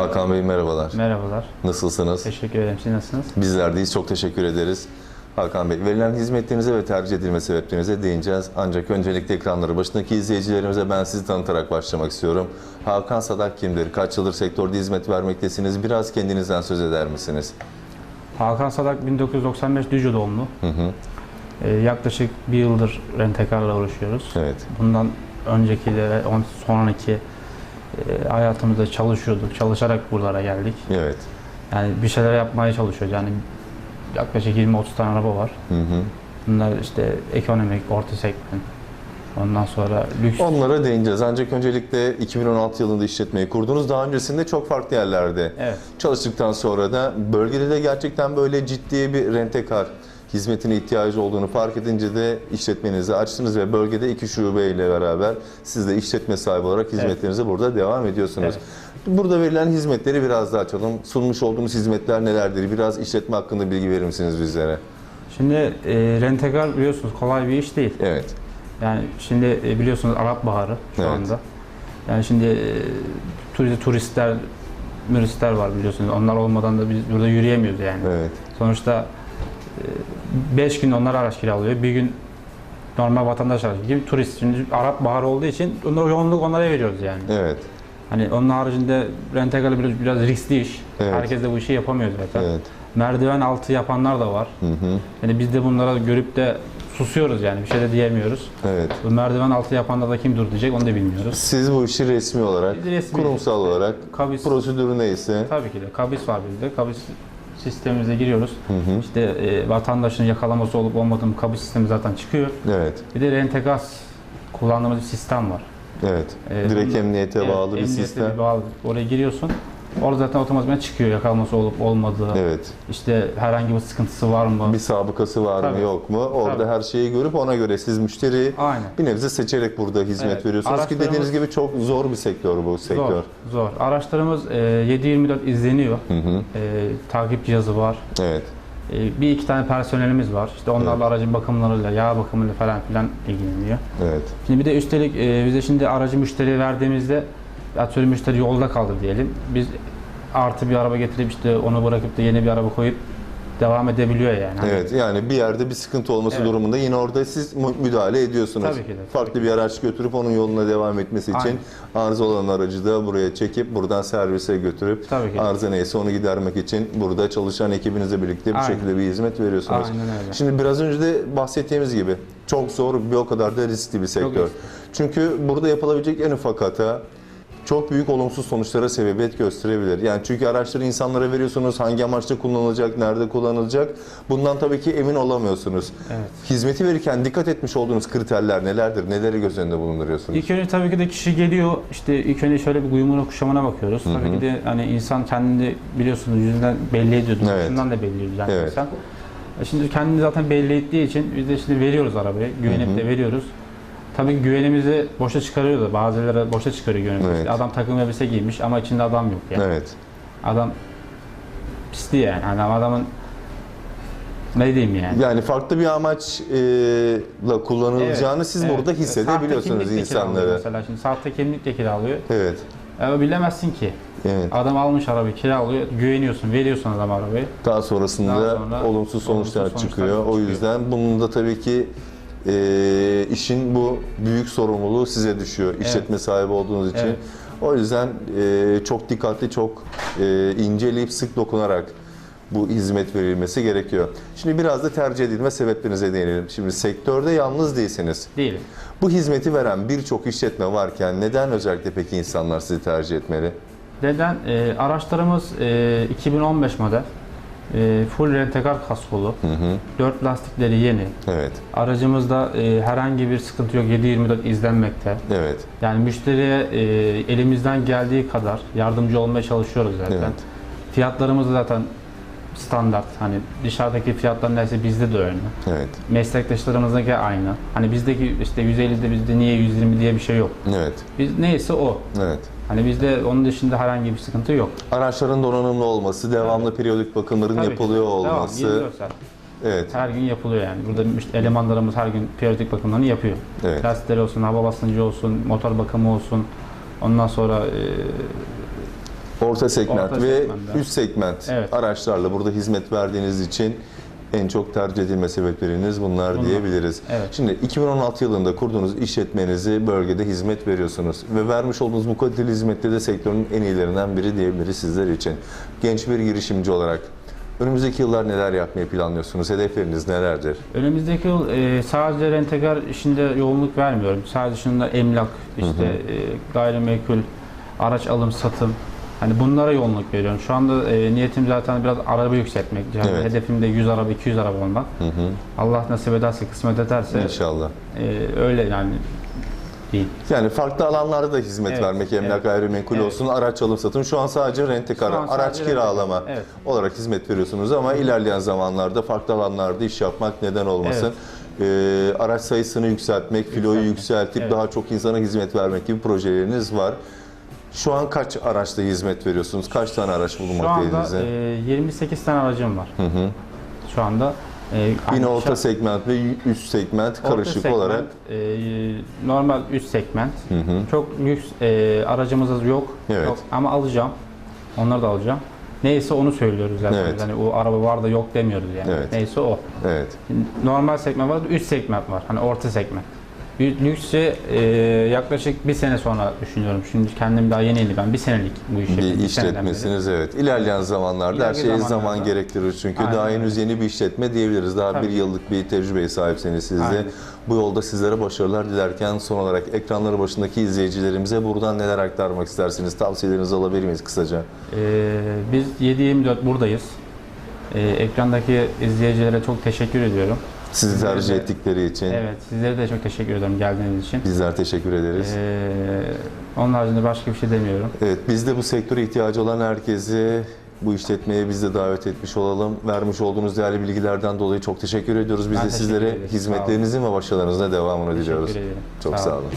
Hakan Bey merhabalar. Merhabalar. Nasılsınız? Teşekkür ederim. Siz nasılsınız? Bizler deyiz. Çok teşekkür ederiz. Hakan Bey, verilen hizmetlerinize ve tercih edilme sebeplerinize değineceğiz. Ancak öncelikle ekranları başındaki izleyicilerimize ben sizi tanıtarak başlamak istiyorum. Hakan Sadak kimdir? Kaç yıldır sektörde hizmet vermektesiniz? Biraz kendinizden söz eder misiniz? Hakan Sadak 1995 Düzce doğumlu. Hı hı. Ee, yaklaşık bir yıldır rentekarla uğraşıyoruz. Evet. Bundan önceki de on- sonraki e, hayatımızda çalışıyorduk. Çalışarak buralara geldik. Evet. Yani bir şeyler yapmaya çalışıyoruz. Yani yaklaşık 20-30 tane araba var. Hı hı. Bunlar işte ekonomik, orta segment. Ondan sonra lüks. Onlara değineceğiz. Ancak öncelikle 2016 yılında işletmeyi kurdunuz. Daha öncesinde çok farklı yerlerde Evet. Çalıştıktan sonra da bölgede de gerçekten böyle ciddi bir rentekar hizmetine ihtiyacı olduğunu fark edince de işletmenizi açtınız ve bölgede iki şube ile beraber siz de işletme sahibi olarak hizmetlerinize burada devam ediyorsunuz. Burada verilen hizmetleri biraz daha açalım. Sunmuş olduğunuz hizmetler nelerdir? Biraz işletme hakkında bilgi verir misiniz bizlere? Şimdi e, rentekar biliyorsunuz kolay bir iş değil. Evet. Yani şimdi e, biliyorsunuz Arap Baharı şu Evet. anda. Yani şimdi e, turist, turistler, turistler var biliyorsunuz. Onlar olmadan da biz burada yürüyemiyoruz yani. Evet. Sonuçta 5 gün onlar araç kiralıyor. Bir gün normal vatandaş araç gibi turist. Şimdi Arap Baharı olduğu için onları yoğunluk onlara veriyoruz yani. Evet. Hani onun haricinde rentekar biraz, biraz riskli iş. Evet. Herkes de bu işi yapamıyor zaten. Evet. Merdiven altı yapanlar da var. Hı hı. Yani biz de bunlara görüp de susuyoruz yani bir şey de diyemiyoruz. Evet. Bu merdiven altı yapanlar da kim dur diyecek onu da bilmiyoruz. Siz bu işi resmi olarak, resmi- kurumsal olarak, Kabis, prosedürü neyse. tabii ki de kabis var bizde. Kabis sistemimize giriyoruz. Hı hı. İşte e, vatandaşın yakalaması olup olmadığını kabis sistemi zaten çıkıyor. Evet. Bir de rentekas kullandığımız bir sistem var. Evet. Ee, Direkt bunu- emniyete bağlı bir emniyete sistem. bir bağlı. Oraya giriyorsun. Orada zaten otomatikman çıkıyor yakalaması olup olmadığı. Evet. İşte herhangi bir sıkıntısı var mı? Bir sabıkası var mı Tabii. yok mu? Orada Tabii. her şeyi görüp ona göre siz müşteriyi Aynen. bir nebze seçerek burada hizmet Evet. veriyorsunuz ki Araçlarımız- dediğiniz gibi çok zor bir sektör bu sektör. Zor, zor. Araçlarımız e, 7-24 izleniyor. Hı hı. E, takip cihazı var. Evet. E, bir iki tane personelimiz var. İşte onlarla aracın bakımlarıyla, yağ bakımıyla falan filan ilgileniyor. Evet. Şimdi bir de üstelik e, bize şimdi aracı müşteriye verdiğimizde atıyorum müşteri yolda kaldı diyelim. Biz artı bir araba getirip işte onu bırakıp da yeni bir araba koyup devam edebiliyor yani. Evet. Yani bir yerde bir sıkıntı olması Evet. durumunda yine orada siz müdahale ediyorsunuz. Tabii ki de, tabii Farklı bir araç götürüp onun yoluna devam etmesi için arıza olan aracı da buraya çekip buradan servise götürüp Tabii ki arıza neyse onu gidermek için burada çalışan ekibinizle birlikte bir Aynen. şekilde bir hizmet veriyorsunuz. Aynen öyle. Şimdi biraz önce de bahsettiğimiz gibi çok zor bir o kadar da riskli bir sektör. Çünkü burada yapılabilecek en ufak hata çok büyük olumsuz sonuçlara sebebiyet gösterebilir. Yani çünkü araçları insanlara veriyorsunuz, hangi amaçla kullanılacak, nerede kullanılacak bundan tabii ki emin olamıyorsunuz. Evet. Hizmeti verirken dikkat etmiş olduğunuz kriterler nelerdir? Neleri göz önünde bulunduruyorsunuz? İlk önce tabii ki de kişi geliyor işte ilk önce şöyle bir uyumuna kuşamına bakıyoruz. Tabii ki de hani insan kendini biliyorsunuz yüzünden belli ediyordu. Evet. Dışından da belli ediyor yani Evet. insan. E Şimdi kendini zaten belli ettiği için biz de şimdi veriyoruz arabayı. Güvenip Hı hı. de veriyoruz. Tabii güvenimizi boşa çıkarıyor da bazıları boşa çıkarıyor güvenimizi. Evet. Adam takım elbise giymiş ama içinde adam yok yani. Evet. Adam pisli yani. Hani adamın ne diyeyim yani. Yani farklı bir amaçla kullanılacağını Evet, siz evet. burada Sahte hissedebiliyorsunuz kiralıyor insanları. Mesela şimdi sahte kimlikle kiralıyor. Evet. Ama bilemezsin ki. Evet. Adam almış arabayı kiralıyor, güveniyorsun, veriyorsun adam arabayı. Daha sonrasında Daha sonra olumsuz sonuçlar olumsuz sonuçlar çıkıyor. O çıkıyor. yüzden bunun da tabii ki e, işin bu büyük sorumluluğu size düşüyor. İşletme sahibi olduğunuz için. Evet. O yüzden e, çok dikkatli, çok e, inceleyip sık dokunarak bu hizmet verilmesi gerekiyor. Şimdi biraz da tercih edilme sebeplerinize değinelim. Şimdi sektörde yalnız değilsiniz. Değil. Bu hizmeti veren birçok işletme varken neden özellikle peki insanlar sizi tercih etmeli? Neden? Ee, araçlarımız e, 2015 model. E, full rentekar kaskolu. Hı hı. 4 lastikleri yeni. Evet, Aracımızda e, herhangi bir sıkıntı yok. 7-24 izlenmekte. evet, Yani müşteriye e, elimizden geldiği kadar yardımcı olmaya çalışıyoruz zaten. Evet. Fiyatlarımız da zaten standart. Hani dışarıdaki fiyatlar neyse bizde de öyle. evet, Meslektaşlarımızdaki aynı. Hani bizdeki işte 150'de bizde niye 120 diye bir şey yok. evet, Biz neyse o. evet. Hani bizde onun dışında herhangi bir sıkıntı yok. Araçların donanımlı olması, devamlı periyodik bakımların Tabii ki. yapılıyor Devam, olması. 24 saat. Evet, Her gün yapılıyor yani. Burada işte elemanlarımız her gün periyodik bakımlarını yapıyor. evet. Lastikleri olsun, hava basıncı olsun, motor bakımı olsun. Ondan sonra e, Orta segment Orta ve segmentte. üst segment Evet. araçlarla burada hizmet verdiğiniz için en çok tercih edilme sebepleriniz bunlar Bunlar. diyebiliriz. Evet. Şimdi 2016 yılında kurduğunuz işletmenizi bölgede hizmet veriyorsunuz ve vermiş olduğunuz bu kaliteli hizmette de sektörün en iyilerinden biri diyebiliriz sizler için. Genç bir girişimci olarak önümüzdeki yıllar neler yapmayı planlıyorsunuz? Hedefleriniz nelerdir? Önümüzdeki yıl e, sadece rentekar işinde yoğunluk vermiyorum. Sadece şunda emlak, işte e, gayrimenkul, araç alım, satım. Hani bunlara yoğunluk veriyorum. Şu anda e, niyetim zaten biraz araba yükseltmek. Yani Evet. hedefim de 100 araba, 200 araba olmak. Hı hı. Allah nasip ederse, kısmet ederse İnşallah. e, öyle yani değil. Yani farklı alanlarda da hizmet Evet, vermek, emlak, evet. gayrimenkul Evet. olsun, araç alım satım. Şu an sadece rentekar, sadece araç rentekar. kiralama Evet. olarak hizmet veriyorsunuz ama ilerleyen zamanlarda farklı alanlarda iş yapmak neden olmasın. Ee, araç sayısını yükseltmek, filoyu Yükseltmek. yükseltip Evet. daha çok insana hizmet vermek gibi projeleriniz var. Şu an kaç araçta hizmet veriyorsunuz? Kaç tane araç Şu bulunmakta anda elinizde? e, 28 tane aracım var. Hı hı. Şu anda. E, Yine orta şa- segment ve üst segment orta karışık segment, olarak. e, normal üst segment. Hı hı. Çok lüks e, aracımız yok. Evet. Yok. Ama alacağım. Onları da alacağım. Neyse onu söylüyoruz zaten. Evet. Hani o araba var da yok demiyoruz yani. Evet. Neyse o. Evet. Normal segment var, üst segment var. Hani orta segment. Lüksçe e, yaklaşık bir sene sonra düşünüyorum. Şimdi kendim daha yeni yeni ben bir senelik bu işi bir işletmesiniz evet. İlerleyen zamanlarda her İleriki şey zaman zamanlarda. gerektirir çünkü Aynen daha henüz yeni bir işletme diyebiliriz. Daha Tabii. bir yıllık bir tecrübeye sahipseniz siz de. Aynen. Bu yolda sizlere başarılar dilerken son olarak ekranları başındaki izleyicilerimize buradan neler aktarmak istersiniz? Tavsiyelerinizi alabilir miyiz kısaca? E, biz 7-24 buradayız. E, ekrandaki izleyicilere çok teşekkür ediyorum. Sizi Sizlere tercih de- ettikleri için Evet, sizlere de çok teşekkür ederim geldiğiniz için. bizler teşekkür ederiz. Ee, onun haricinde başka bir şey demiyorum. Evet, biz de bu sektöre ihtiyacı olan herkesi bu işletmeye biz de davet etmiş olalım. Vermiş olduğunuz değerli bilgilerden dolayı çok teşekkür ediyoruz. Biz Ben de sizlere ederim. Sağ hizmetlerinizin ve başarılarınızla devamını diliyoruz. Teşekkür ederim. Çok sağ olun. olun.